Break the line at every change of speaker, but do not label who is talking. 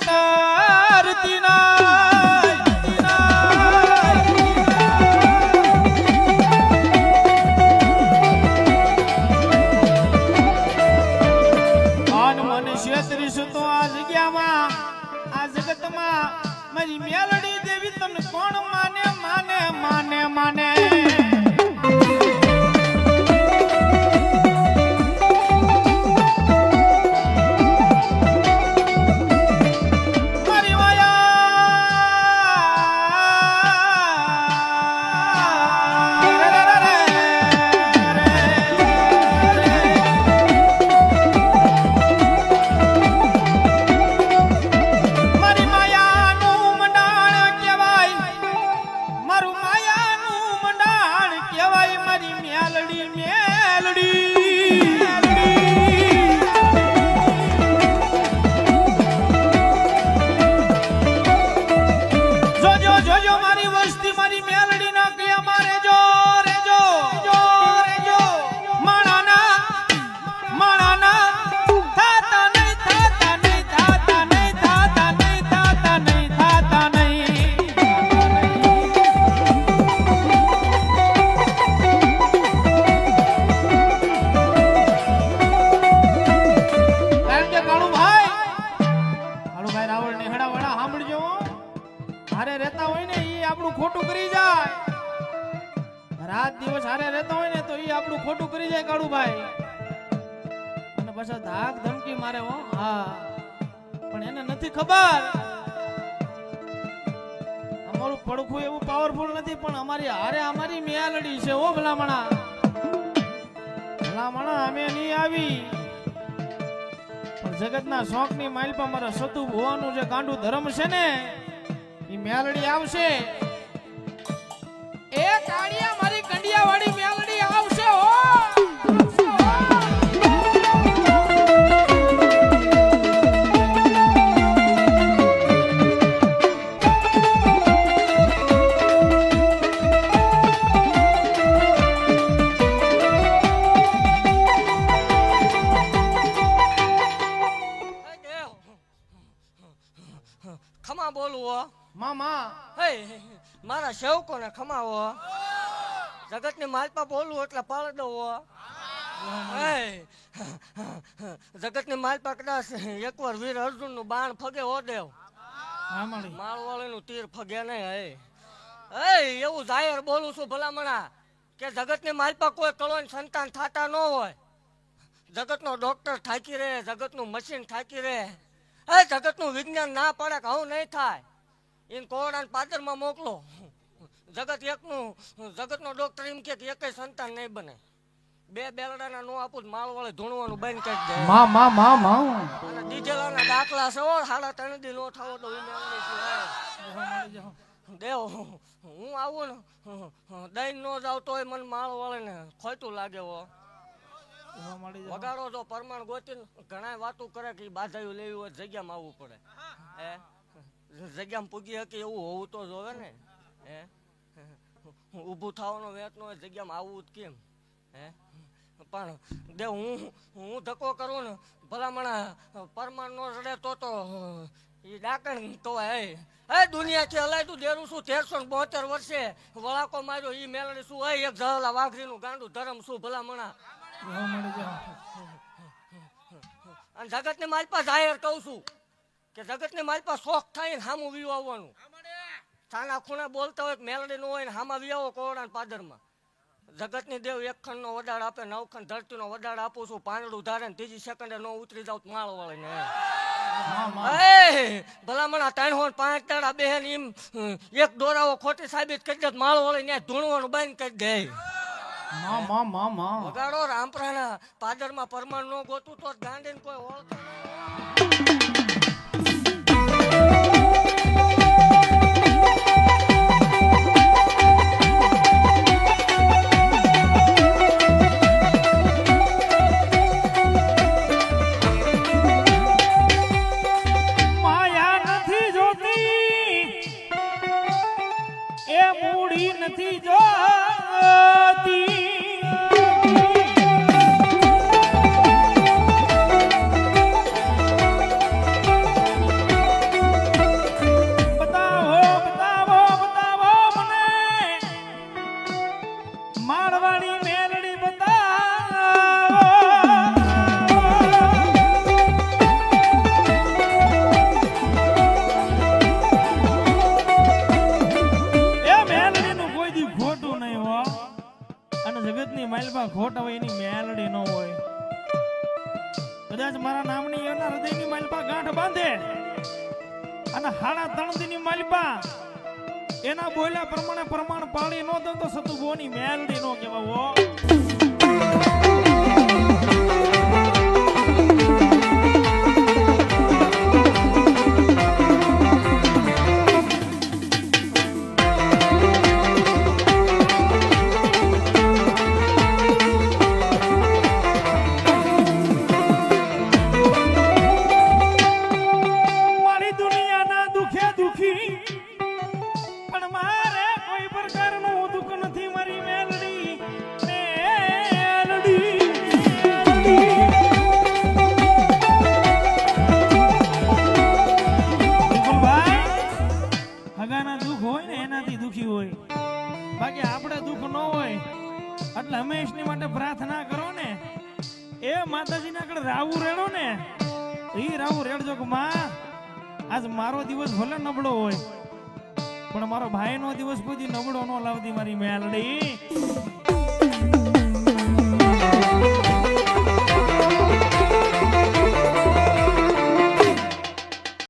Satan. જોજો જોજો, મારી વસ્તી, મારી મેલડી ના કે અમારે જો, રેજો જો રેજો માણાના માણાના, થાતા નહીં થાતા નહીં થાતા નહીં થાતા નહીં થાતા નહીં થાતા નહીં કારણ કે કાળુભાઈ કાળુભાઈ રાવળ ને હેડા વડા સાંભળજો. હારે રહેતા હોય ને એ આપણું ખોટું કરી જાય. રાત દિવસ હારે રહેતા હોય ને તો એ આપણું ખોટું કરી જાય કાળુભાઈ. અને પાછા ધાક ધમકી મારે હો. હા. પણ એને નથી ખબર. અમારું પડખું એવું પાવરફુલ નથી, પણ અમારી હારે અમારી મિયાલડી છે ઓ ભલામણા. ભલામણા, અમે નહીં આવી. પણ જગતના શોખની માઇલ પર મારા સતુ હોવાનું જે ગાંડું ધર્મ છે ને એ મેલડી આવશે. એ કાળિયા મારી કંડિયા વાળી મેલડી આવશે હો!
ખમા બોલું હો.
મામા.
હે મારા સેવકોને ખમાવો. જગતની માલપા બોલવું એટલે પાળ દો હે. જગતની માલપા કદાચ એકવાર વીર અર્જુનનું બાણ ફગે હો દેવ.
માળવાળી
નું તીર ફગે નહીં હે. હે એવું જાહેર બોલું છું ભલામણા કે જગતની માલપા કોઈ કળોન સંતાન થતા ન હોય. જગતનો ડોક્ટર થાકી રહે જગતનું મશીન થાકી રહે. હે જગતનું વિજ્ઞાન ના પડે કે હું નહીં થાય. એને કોરડાને પાદરમાં મોકલો. જગત એકનું જગતનો ડોક્ટર એમ કે એકેય સંતાન નહીં બને. બે બેલડાના નો આપું માળ વાળે ધૂણવાનું બંધ કરી દે.
મા મા મા મા.
અને દીધેલાના દાખલા છે હો સાડા ત્રણ દી નો થાવો તો ઈ મેળવી દેવ હું આવું ને દઈ નો જાવ તોય મને માળ વાળે ને ખોટું લાગે હો. વગાડો તો પરમાણ ગોતી ઘણા વાતો કરે કે બાધાયું લેવી હોય જગ્યામાં આવવું પડે. હે? જગ્યામાં પૂગી શકે એવું હોવું તો જોવે ને? હે? ઊભું થવાનો વેતનો હોય જગ્યામાં આવવું જ કેમ? હે? પણ દે હું હું ધક્કો કરું ને ભલામણા પરમાણ નો રડે તો તો એ ડાકણ તો હે. હે દુનિયાથી હલાયતું દેરું શું તેરસો ને બોતેર વર્ષે વળાકો માર્યો એ મેલડી શું હે એક જહલા વાઘરીનું ગાંડું ધરમ શું ભલામણા? અને જગતને મારી પાસે જાહેર કહું છું. કે જગતની પાસે શોખ થાય ને હામું વીવ આવવાનું. થાના ખૂણા બોલતા હોય મેલડી નો હોય ને હામાં વી આવો કોરડા પાદરમાં. જગતની દેવ એક ખંડ નો વડાડ આપે નવ ખંડ ધરતી નો વડાડ આપું છું પાંદડું ધારે ને ત્રીજી સેકન્ડે નો ઉતરી જાવ માળ વાળીને ભલામણ આ ત્રણ હોય પાંચ તાળા બેન એમ એક દોરાવો ખોટી સાબિત કરી દે માળ વાળી ને ધૂણવાનું બંધ કરી દે. વગાડો રામપ્રાણા પાદરમાં પરમાણ નો ગોતું તો ગાંડીને કોઈ ઓળખે પણ
ખોટ હવે એની મેલડી ન હોય. કદાચ મારા નામની એના હૃદયની માલપા ગાંઠ બાંધે અને હાડા તણદીની માલપા એના બોલ્યા પ્રમાણે પ્રમાણ પાળી ન દો તો સતુ બોની મેલડી ન કહેવાવો હોય ને, એનાથી દુખી હોય. બાકી આપણે દુઃખ ન હોય, એટલે હંમેશની માટે પ્રાર્થના કરો ને. એ માતાજીને આગળ રાવું રેડો ને. એ રાવું રેડજો કે માં, આજ મારો દિવસ ભલે નબળો હોય, પણ મારો ભાઈનો દિવસ કોઈ નબળો ન લાવતી મારી મેલડી.